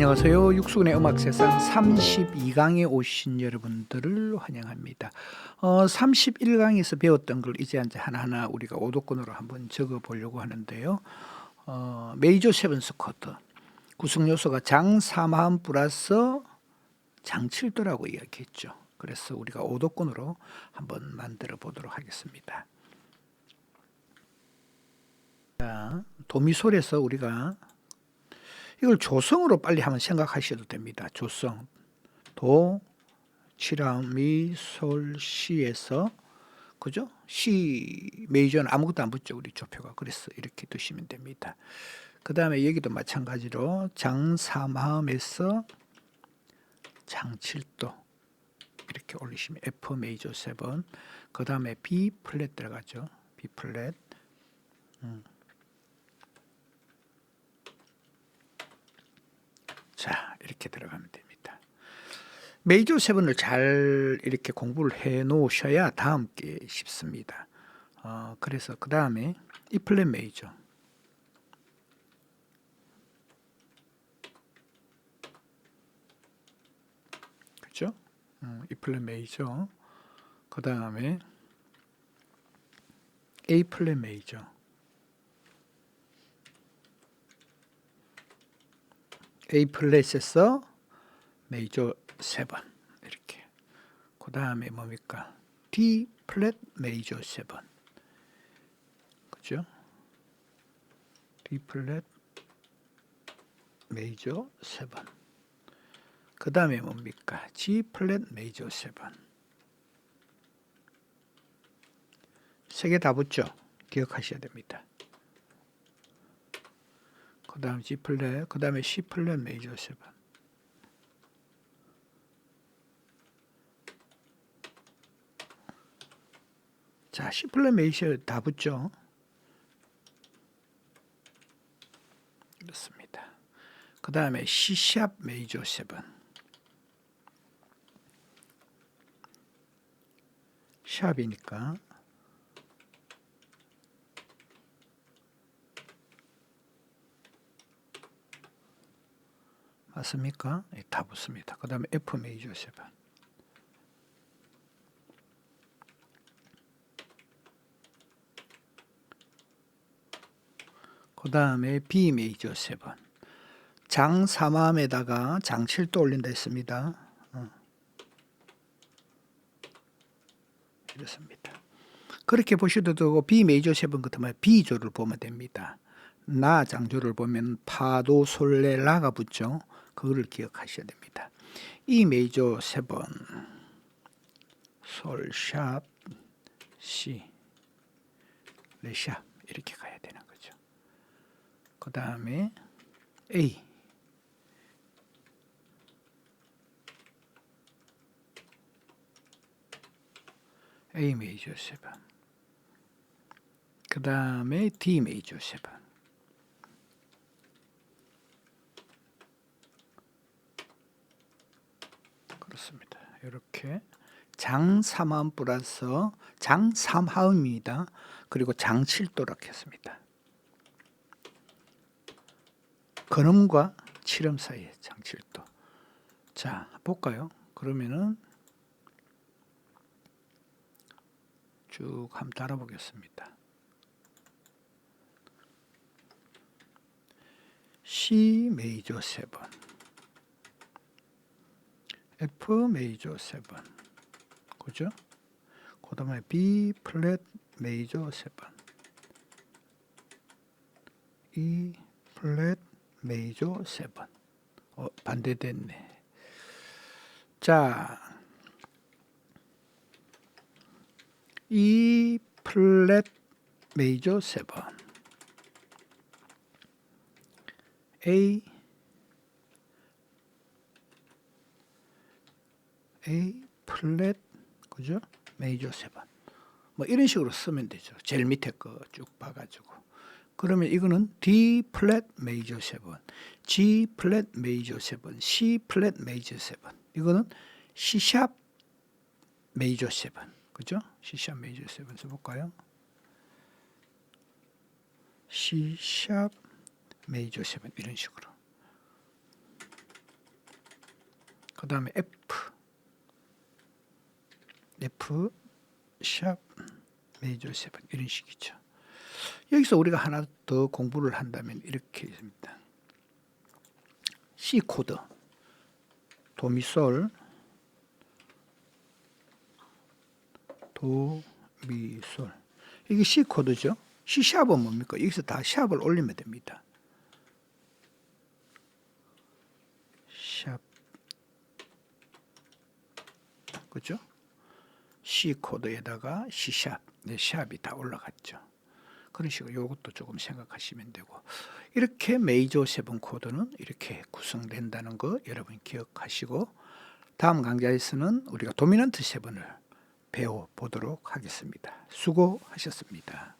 안녕하세요. 육수군의 음악세상 32강에 오신 여러분들을 환영합니다. 어, 31강에서 배웠던 걸 이제 이제 하나하나 우리가 오도권으로 한번 적어 보려고 하는데요. 어, 메이저 세븐스 코드 구성 요소가 장 3함 플러스 장 7도라고 이야기했죠. 그래서 우리가 오도권으로 한번 만들어 보도록 하겠습니다. 자, 도미솔에서 우리가 이걸 조성으로 빨리 한번 생각하셔도 됩니다. 조성. 도, 치라미, 솔, 시에서 그죠? 시 메이저는 아무것도 안 붙죠. 우리 조표가. 그래서 이렇게 두시면 됩니다. 그 다음에 여기도 마찬가지로 장사마음에서 장칠도 이렇게 올리시면 F 메이저 7. 그 다음에 B 플랫 들어가죠. B 플랫. 음. 자, 이렇게 들어가면 됩니다. 메이저 세븐을 잘 이렇게 공부를 해 놓으셔야 다음 게 쉽습니다. 어, 그래서 그 다음에 이 플랫 메이저. 음, 이 플랫 메이저. 그 다음에 A 플랫 메이저. A 플랫에서 메이저 7 이렇게. 그 다음에 뭡니까? D 플랫 메이저 7 그죠? D 플랫 메이저 7 그 다음에 뭡니까? G 플랫 메이저 7 세 개 다 붙죠? 기억하셔야 됩니다 그 다음 G 플랫, 그 다음에 C 플랫 메이저 7. 자, C 플랫 메이저 다 붙죠? 그렇습니다. 그 다음에 C 샵 메이저 7. 샵이니까 맞습니까? 예, 다 붙습니다. 그 다음에 F 메이저 7. 그 다음에 B 메이저 7. 장 3함에다가 장 7도 올린다 했습니다. 어. 이렇습니다. 그렇게 보셔도 되고 B 메이저 7 같으면 B조를 보면 됩니다. 나 장조를 보면 파도 솔레 라가 붙죠. 그거를 기억하셔야 됩니다. 이 메이저 7 솔샵 C 레샵 이렇게 가야 되는 거죠. 그 다음에 A A 메이저 7. 그 다음에 D 메이저 7. 그 렇습니다. 이렇게 장 3함 플러스 장 3하음입니다. 그리고 장 7도락 했습니다. 근음과 칠음 사이에 장 7도. 자, 볼까요? 그러면은 쭉 한번 따라 보겠습니다. C 메이저 7 F 메이저 7 그죠? 그 다음에 B 플랫 메이저 7 E 플랫 메이저 7 어, 반대됐네. 자 E 플랫 메이저 7 A A 플랫 그죠? 메이저 7. 뭐 이런 식으로 쓰면 되죠. 제일 밑에 거 쭉 봐가지고. 그러면 이거는 D 플랫 메이저 7, G 플랫 메이저 7, C 플랫 메이저 7. 이거는 C 샵 메이저 7. 그죠? C 샵 메이저 7 써볼까요? C 샵 메이저 7 이런 식으로. 그 다음에 F F 샵 메이저 세븐 이런 식이죠. 여기서 우리가 하나 더 공부를 한다면 이렇게 있습니다. C 코드 도미솔 도미솔 이게 C 코드죠. C 샵은 뭡니까? 여기서 다 샵을 올리면 됩니다. 샵 그죠? C 코드에다가 C 샵, 네, 샵이 다 올라갔죠. 그런 식으로 이것도 조금 생각하시면 되고 이렇게 메이저 세븐 코드는 이렇게 구성된다는 거 여러분 기억하시고 다음 강좌에서는 우리가 도미넌트 세븐을 배워 보도록 하겠습니다. 수고하셨습니다.